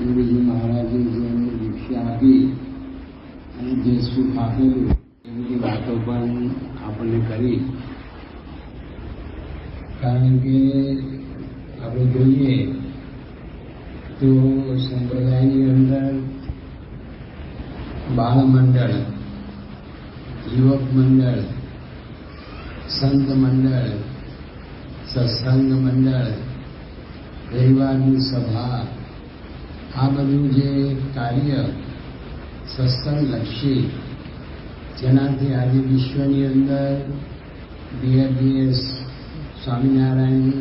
યોગીજી મહારાજે જે એમને દીક્ષા આપી અને જે સુખ આપેલું એ બધી વાતો પણ આપણને કરી કારણ કે આપણે જોઈએ તો સંપ્રદાયની અંદર બાળ મંડળ યુવક મંડળ સંત મંડળ સત્સંગ મંડળ રવિવારની સભા આ બધું જે કાર્ય સત્સંગલક્ષી જેનાથી આજે વિશ્વની અંદર બીએડીએસ સ્વામિનારાયણ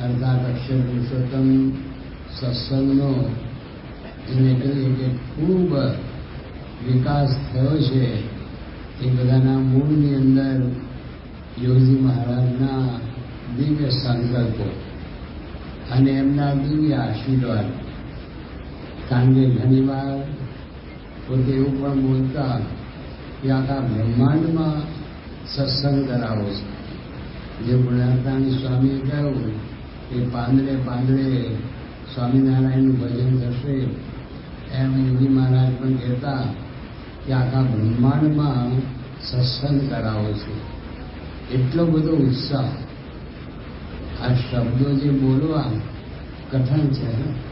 અર્થાત અક્ષર પુરુષોત્તમ સત્સંગનો જેને કહીએ કે ખૂબ વિકાસ થયો છે, એ બધાના મૂળની અંદર યોગી મહારાજના દિવ્ય સંકલ્પો અને એમના દિવ્ય આશીર્વાદ. કારણ ઘણીવાર પોતે એવું પણ બોલતા કે આખા બ્રહ્માંડમાં સત્સંગ કરાવો છે. જે ગુણાતાની સ્વામીએ કહ્યું કે પાંદડે પાંદડે સ્વામિનારાયણનું ભજન થશે. એમ યોગી મહારાજ પણ કહેતા કે આખા બ્રહ્માંડમાં સત્સંગ કરાવો છે. એટલો બધો ઉત્સાહ. આ શબ્દો જે બોલવા કઠણ છે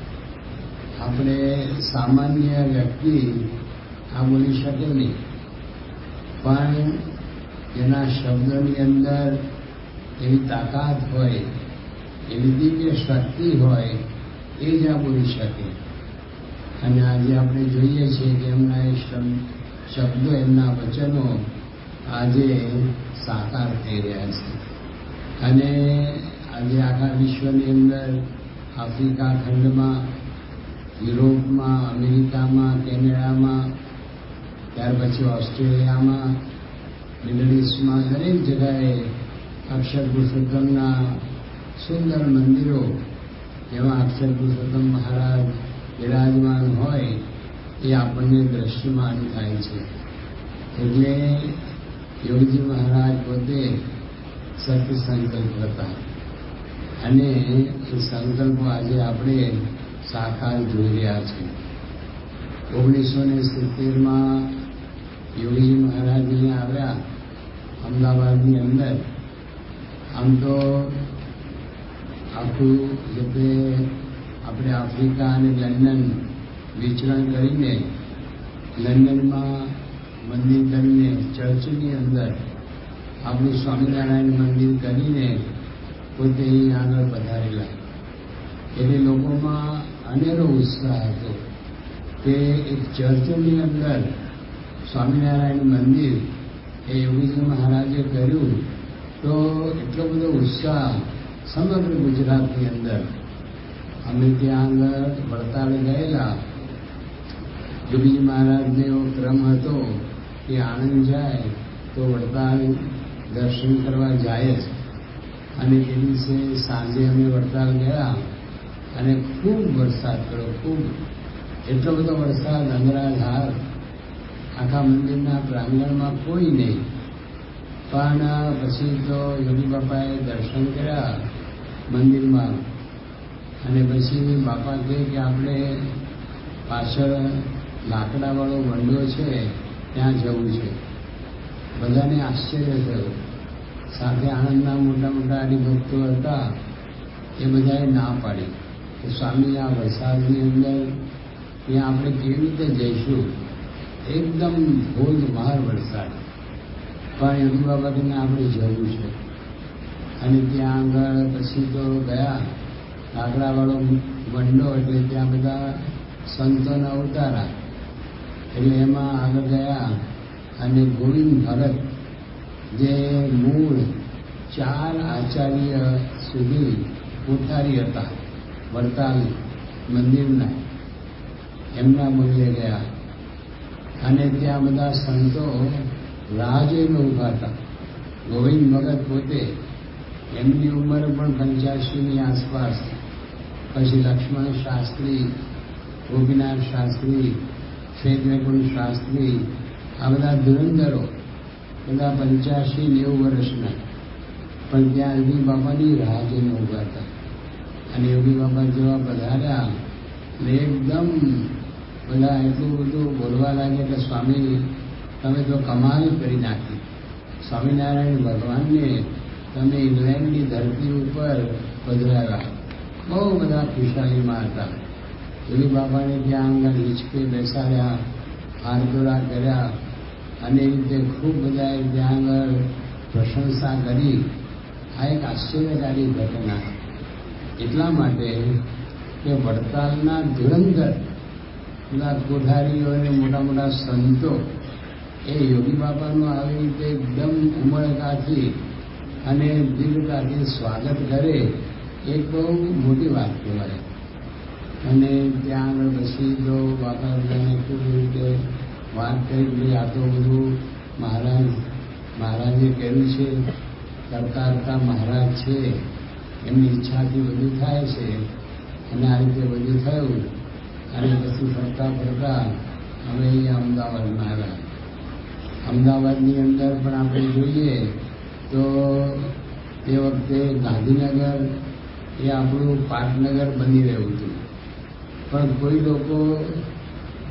આપણે સામાન્ય વ્યક્તિ આ બોલી શકે નહીં. પણ એના શબ્દની અંદર એવી તાકાત હોય, એવી દિવ્ય શક્તિ હોય, એ જ આ બોલી શકે. અને આજે આપણે જોઈએ છીએ કે એમના એ શબ્દો, એમના વચનો આજે સાકાર થઈ રહ્યા છે. અને આજે આખા વિશ્વની અંદર આફ્રિકા ખંડમાં યુરોપમાં, અમેરિકામાં, કેનેડામાં, ત્યાર પછી ઓસ્ટ્રેલિયામાં, મિડલ ઇસ્ટમાં દરેક જગાએ અક્ષર પુરુષોત્તમના સુંદર મંદિરો જેમાં અક્ષર પુરુષોત્તમ મહારાજ વિરાજમાન હોય એ આપણને દ્રશ્યમાન થાય છે. એટલે યોગજી મહારાજ પોતે સત્ય સંકલ્પ હતા. અને એ સંકલ્પો આજે આપણે સાકાર જોઈ રહ્યા છે. ઓગણીસો ને સિત્તેરમાં યોગીજી મહારાજ અહીંયા આવ્યા, અમદાવાદની અંદર. આમ તો આખું જે આપણે આફ્રિકા અને લંડન વિચરણ કરીને લંડનમાં મંદિર કરીને ચર્ચની અંદર આપણું સ્વામિનારાયણ મંદિર કરીને પોતે અહીં આગળ વધારેલા એટલે લોકોમાં અનેરો ઉત્સાહ હતો. કે એક ચર્ચની અંદર સ્વામિનારાયણ મંદિર એ યોગીજી મહારાજે કર્યું. તો એટલો બધો ઉત્સાહ સમગ્ર ગુજરાતની અંદર. અમે ત્યાં આગળ વડતાલ ગયેલા. યોગીજી મહારાજને એવો ક્રમ હતો કે આણંદ જાય તો વડતાલ દર્શન કરવા જાય. જ અને એ દિવસે સાંજે અમે વડતાલ ગયા. અને ખૂબ વરસાદ પડ્યો, ખૂબ. એટલો બધો વરસાદ અંગરાધાર આખા મંદિરના પ્રાંગણમાં કોઈ નહીં. પણ પછી તો યોગી બાપાએ દર્શન કર્યા મંદિરમાં. અને પછી બાપા કહે કે આપણે પાછળ લાકડાવાળો વંડો છે, ત્યાં જવું છે. બધાને આશ્ચર્ય થયું. સાથે આણંદના મોટા મોટા હરિભક્તો હતા, એ બધાએ ના પાડી. કે સ્વામી આ વરસાદની અંદર ત્યાં આપણે કેવી રીતે જઈશું? એકદમ ધોધમાર વરસાદ પણ યોગી બાબતને આપણે જવું છે. અને ત્યાં આગળ પછી તો ગયા લાકડાવાળો વંડો એટલે ત્યાં બધા સંતોના અવતારા. એટલે એમાં આગળ ગયા અને ગોવિંદ ભરત, જે મૂળ ચાર આચાર્ય સુધી ઉઠારી હતા. વડતાલ મંદિરના એમના મંદિરે ગયા. અને ત્યાં બધા સંતો રાહ જોઈને ઊભા હતા. ગોવિંદ ભગત પોતે એમની ઉંમર પણ પંચ્યાસીની આસપાસ પછી લક્ષ્મણ શાસ્ત્રી ગોપીનાથ શાસ્ત્રી શ્વેતવેકુંડ શાસ્ત્રી, આ બધા ધુરંધરો બધા પંચ્યાસી નેવું વર્ષના. પણ ત્યાં યોગી બાબાની રાહ જોઈને ઊભા હતા. અને યોગી બાબા જેવા પધાર્યા ને એકદમ બધા એટલું બધું બોલવા લાગે કે સ્વામી, તમે તો કમાલ કરી નાખી. સ્વામિનારાયણ ભગવાનને તમે ઇંગ્લેન્ડની ધરતી ઉપર પધરાવ્યા. બહુ બધા ખુશાલીમાં હતા. યોગી બાબાને ત્યાં આગળ હિંચકે બેસાડ્યા હારદોરા કર્યા અને એ રીતે ખૂબ બધાએ ત્યાં આગળ પ્રશંસા કરી. આ એક આશ્ચર્યકારી ઘટના. એટલા માટે કે વડતાલના ધુરંધર બધા કોઠારીઓ અને મોટા મોટા સંતો એ યોગી બાપાનું આવી રીતે એકદમ ઉમળકાથી અને દીર્ઘતાથી સ્વાગત કરે એ બહુ મોટી વાત કહેવાય. અને ત્યાં આગળ પછી જો બાપા બધાને રીતે વાત કરી, કે આ બધું મહારાજ, મહારાજે કહ્યું છે, કરતા કરતા મહારાજ છે એમની ઈચ્છાથી બધું થાય છે. અને આ રીતે બધું થયું. અને પછી ફરતા ફરતા અમે અહીંયા અમદાવાદમાં આવ્યા. અમદાવાદની અંદર પણ આપણે જોઈએ તો તે વખતે ગાંધીનગર એ આપણું પાટનગર બની રહ્યું હતું. પણ કોઈ લોકો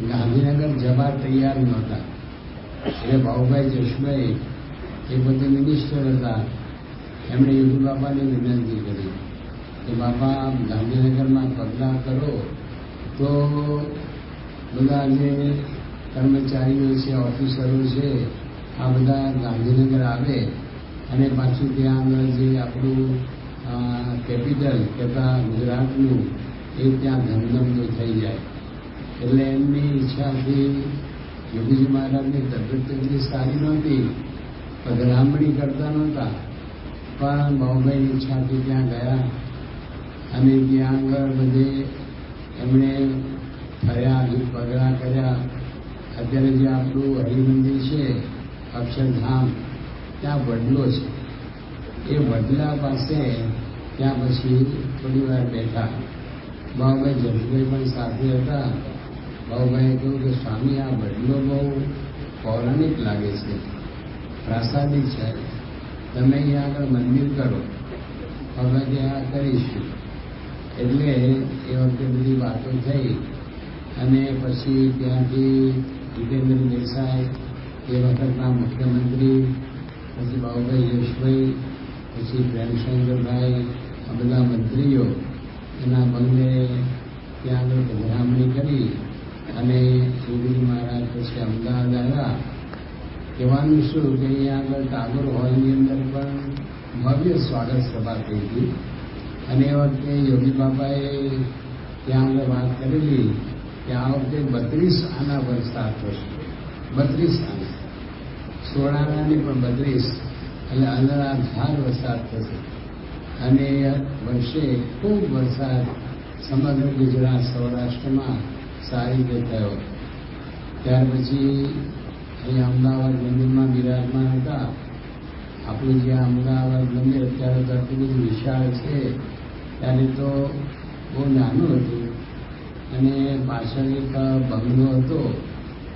ગાંધીનગર જવા તૈયાર નહોતા. એટલે ભાઉભાઈ જશભાઈ એ પોતે મિનિસ્ટર હતા. એમણે યુસુફ બાપાને વિનંતી કરી કે બાપા, ગાંધીનગરમાં પગલાં કરો તો બધા જે કર્મચારીઓ છે, ઓફિસરો છે, આ બધા ગાંધીનગર આવે અને પાછું ત્યાં આગળ જે આપણું કેપિટલ કહેતા ગુજરાતનું એ ત્યાં ધમધમતો થઈ જાય. એટલે એમની ઈચ્છાથી યોગીજી મહારાજની તબિયત એટલી સારી નહોતી પધરામણી કરતા નહોતા. પણ બોમ્બેની ઈચ્છાથી ત્યાં ગયા અને ત્યાં આગળ બધે એમણે ફર્યા પગલા કર્યા. અત્યારે જે આપણું હરિમંદિર છે અક્ષરધામ ત્યાં વડલો છે. એ વડલા પાસે ત્યાં પછી થોડી વાર બેઠા. બાબુભાઈ જસભાઈ પણ સાથે હતા. બાબુભાઈએ કહ્યું કે, સ્વામી, આ વડલો બહુ પૌરાણિક લાગે છે. પ્રાસાદિક છે. તમે અહીંયા આગળ મંદિર કરો. હવે ત્યાં કરીશું. એટલે એ વખતે બધી વાતો થઈ. અને પછી ત્યાંથી જીતેન્દ્ર દેસાઈ, એ વખતના મુખ્યમંત્રી, પછી બાબુભાઈ યશભાઈ, પછી પ્રેમશંકરભાઈ, આ બધા મંત્રીઓ, એના બંને ત્યાં આગળ ભલામણી કરી. અને શ્રીગુરુ મહારાજ પછી અમદાવાદ આવ્યા. કહેવાનું શું? કે અહીંયા આગળ ટાગોર હોલની અંદર પણ ભવ્ય સ્વાગત સભા થઈ હતી. અને એ વખતે યોગી બાબાએ ત્યાં આગળ વાત કરેલી કે આ વખતે બત્રીસ આના વરસાદ થશે. બત્રીસ આના. સોળ આનાની પણ બત્રીસ. એટલે અનરાધાર વરસાદ થશે. અને વર્ષે ખૂબ વરસાદ સમગ્ર ગુજરાત સૌરાષ્ટ્રમાં સારી રીતે થયો. ત્યાર પછી અહીં અમદાવાદ મંદિરમાં બિરાજમાન હતા. આપણું જે અમદાવાદ મંદિર અત્યારે તો આટલું બધું વિશાળ છે, ત્યારે તો બહુ નાનું હતું. અને પાછળ એક બંગલો હતો,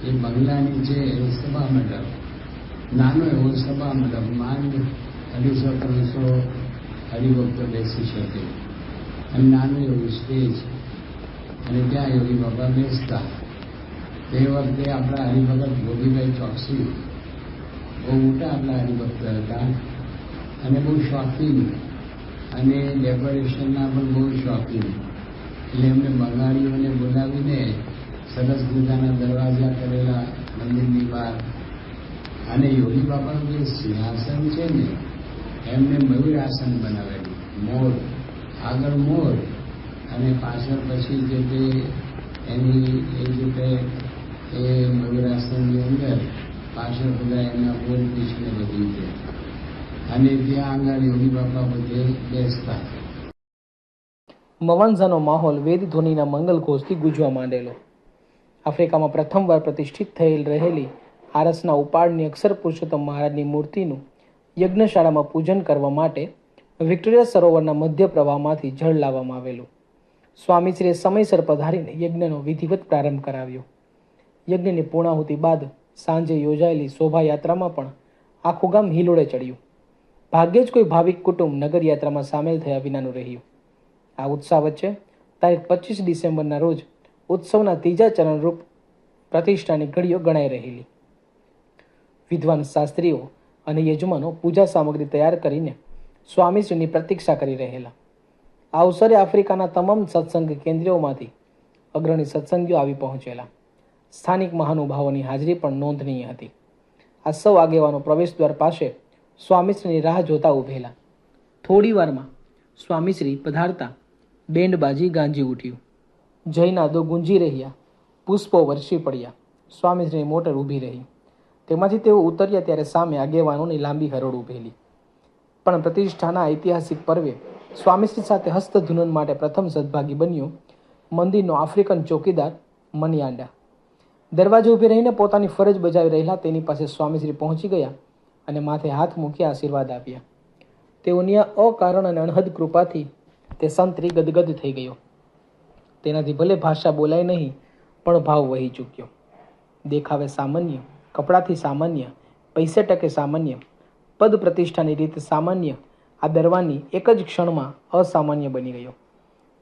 એ બંગલા નીચે સભા મંડપ, નાનો એવો સભા મંડપ, માંડ અઢીસો, ત્રણસો હરિભક્તો બેસી શકે. અને નાનું એવું સ્ટેજ. અને ત્યાં યોગી બાબા બેસતા. તે વખતે આપણા હરિભગત ગોપીભાઈ ચોકસી બહુ મોટા આપણા હરિભક્ત હતા અને બહુ શોખીન અને ડેકોરેશનના પણ બહુ શોખીન. એટલે એમને બંગાળીઓને બોલાવીને સરસ મજાના દરવાજા કરેલા મંદિરની બહાર અને યોગી બાપાનું જે સિંહાસન છે ને, એમને મયુરાસન બનાવેલું. મોર, આગળ મોર અને પાછળ પછી જે તે એની એ રીતે એ મયુરાસનની અંદર પાછળ બધા એના બોલ પીછને બધી રીતે અને ત્યાં આગળ યોગી બાપા બધે બેસતા. મવાંઝાનો માહોલ વેદ ધ્વનિના મંગલ ઘોષથી ગુંજવા માંડેલો. આફ્રિકામાં પ્રથમવાર પ્રતિષ્ઠિત થયેલ રહેલી આરસના ઉપાડની અક્ષર પુરુષોત્તમ મહારાજની મૂર્તિનું યજ્ઞશાળામાં પૂજન કરવા માટે વિક્ટોરિયા સરોવરના મધ્ય પ્રવાહમાંથી જળ લાવવામાં આવેલું. સ્વામીશ્રીએ સમયસર પધારીને યજ્ઞનો વિધિવત પ્રારંભ કરાવ્યો. યજ્ઞની પૂર્ણાહુતિ બાદ સાંજે યોજાયેલી શોભાયાત્રામાં પણ આખું ગામ હિલોડે ચડ્યું. ભાગ્યે જ કોઈ ભાવિક કુટુંબ નગરયાત્રામાં સામેલ થયા વિનાનું રહ્યું. આ ઉત્સાહ વચ્ચે તારીખ પચીસ ડિસેમ્બરના રોજ ઉત્સવના ત્રીજા ચરણરૂપ પ્રતિષ્ઠાની ઘડીઓ ગણાઈ રહેલી. વિદ્વાન શાસ્ત્રીઓ અને યજમાનો પૂજા સામગ્રી તૈયાર કરીને સ્વામીશ્રીની પ્રતીક્ષા કરી રહેલા. આ અવસરે આફ્રિકાના તમામ સત્સંગ કેન્દ્રોમાંથી અગ્રણી સત્સંગીઓ આવી પહોંચેલા. સ્થાનિક મહાનુભાવોની હાજરી પણ નોંધનીય હતી. આ સૌ આગેવાનો પ્રવેશદ્વાર પાસે સ્વામીશ્રીની રાહ જોતા ઊભેલા થોડી વારમાં સ્વામીશ્રી પધારતા બેન્ડબાજી ગાંજી ઉઠ્યું. જયનાદો ગુંજી રહ્યા, પુષ્પો વરસી પડ્યા. સ્વામીશ્રીની મોટર ઊભી રહી. તેમાંથી તેઓ ઉતર્યા ત્યારે સામે આગેવાનોની લાંબી હરોળ ઊભેલી પણ પ્રતિષ્ઠાના ઐતિહાસિક પર્વે સ્વામીશ્રી સાથે હસ્તધૂનન માટે પ્રથમ સદભાગી બન્યો મંદિરનો આફ્રિકન ચોકીદાર મનિયાંડા. દરવાજે ઊભી રહીને પોતાની ફરજ બજાવી રહેલા તેની પાસે સ્વામીશ્રી પહોંચી ગયા અને માથે હાથ મૂકી આશીર્વાદ આપ્યા. તેઓની અકારણ અને અણહદ કૃપાથી તે સંતરી ગદગદ થઈ ગયો. તેનાથી ભલે ભાષા બોલાય નહીં, પણ ભાવ વહી ચૂક્યો. દેખાવે સામાન્ય, કપડાથી સામાન્ય પૈસે ટકે સામાન્ય પદ પ્રતિષ્ઠાની રીતે સામાન્ય, આ દરવાની એક જ ક્ષણમાં અસામાન્ય બની ગયો.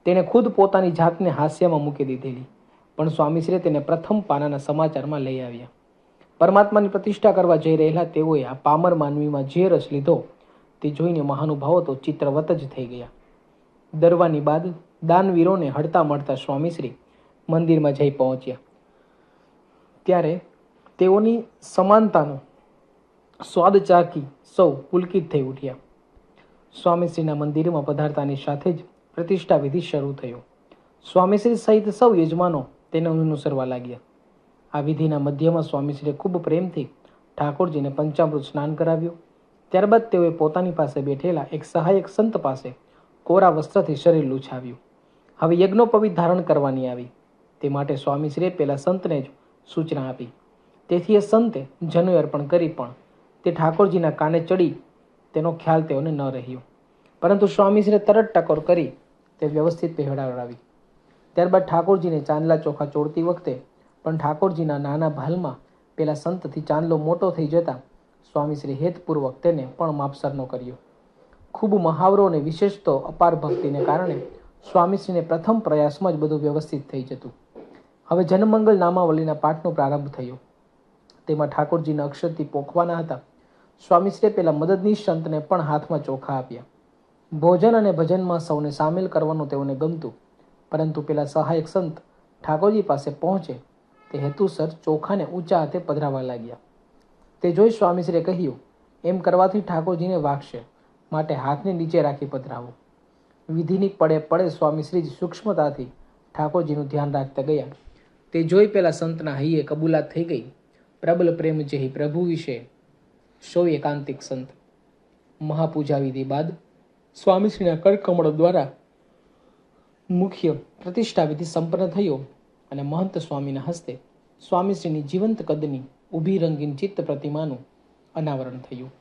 તેણે ખુદ પોતાની જાતને હાસ્યમાં મૂકી દીધેલી. પણ સ્વામીશ્રીએ તેને પ્રથમ પાનાના સમાચારમાં લઈ આવ્યા. પરમાત્માની પ્રતિષ્ઠા કરવા જઈ રહેલા તેઓએ આ પામર માનવીમાં જે રસ લીધો, તે જોઈને મહાનુભાવો તો ચિત્રવત જ થઈ ગયા. દરવાની બાદ દાનવીરોને હડતા મળતા સ્વામીશ્રી મંદિરમાં જઈ પહોંચ્યા. ત્યારે તેઓની સમાનતાનો સ્વાદ ચાકી સૌ પુલકિત થઈ ઉઠ્યા. સ્વામીશ્રીના મંદિરમાં પધારતાની સાથે જ પ્રતિષ્ઠા વિધિ શરૂ થયો. સ્વામીશ્રી સહિત સૌ યજમાનો તેને અનુસરવા લાગ્યા. આ વિધિના મધ્યમાં સ્વામીશ્રીએ ખૂબ પ્રેમથી ઠાકોરજીને પંચામૃત સ્નાન કરાવ્યું. ત્યારબાદ તેઓએ પોતાની પાસે બેઠેલા એક સહાયક સંત પાસે કોરા વસ્ત્રથી શરીર લૂછાવ્યું. હવે યજ્ઞોપવિત ધારણ કરવાની આવી. તે માટે સ્વામીશ્રીએ પેલા સંતને જ સૂચના આપી. તેથી એ સંતે જનુ અર્પણ કરી પણ તે ઠાકોરજીના કાને ચડી તેનો ખ્યાલ તેઓને ન રહ્યો. પરંતુ સ્વામીશ્રીએ તરત ટકોર કરી તે વ્યવસ્થિત પહેરાવડાવી. ત્યારબાદ ઠાકોરજીને ચાંદલા ચોખા ચોડતી વખતે, પણ ઠાકોરજીના નાના ભાલમાં પેલા સંતથી ચાંદલો મોટો થઈ જતા સ્વામીશ્રી હેતપૂર્વક તેને પણ માપસરનો કર્યો. ખૂબ મહાવરો અને વિશેષ તો અપાર ભક્તિને કારણે સ્વામીશ્રીને પ્રથમ પ્રયાસમાં જ બધું વ્યવસ્થિત થઈ જતું. હવે જનમંગલ નામાવલીના પાઠનો પ્રારંભ થયો. તેમાં ઠાકોરજીના અક્ષરથી પોખવાના હતા. સ્વામીશ્રીએ પેલા મદદનીશ સંતને પણ હાથમાં ચોખા આપ્યા. ભોજન અને ભજનમાં સૌને સામેલ કરવાનું તેઓને ગમતું. પરંતુ પેલા સહાયક સંત ઠાકોરજી પાસે પહોંચે. તે હેતુસર ચોખાને ઊંચા હાથે પધરાવવા લાગ્યા. તે જોઈ સ્વામીશ્રીએ કહ્યું, એમ કરવાથી ઠાકોરજીને વાગશે. માટે હાથને નીચે રાખી પધરાવો. વિધિની પડે પડે સ્વામીશ્રી સૂક્ષ્મતાથી ઠાકોરજીનું ધ્યાન રાખતા ગયા. તે જોઈ પેલા સંતના હૈયે કબૂલાત થઈ ગઈ. પ્રબલ પ્રેમ જેહી પ્રભુ વિશે સૌ એકાંતિક સંત. મહાપૂજા વિધિ બાદ સ્વામીશ્રીના કરકમળો દ્વારા મુખ્ય પ્રતિષ્ઠાવિધિ સંપન્ન થયો અને મહંત સ્વામીના હસ્તે સ્વામીશ્રીની જીવંત કદની ઊભી રંગીન ચિત્ત પ્રતિમાનું અનાવરણ થયું.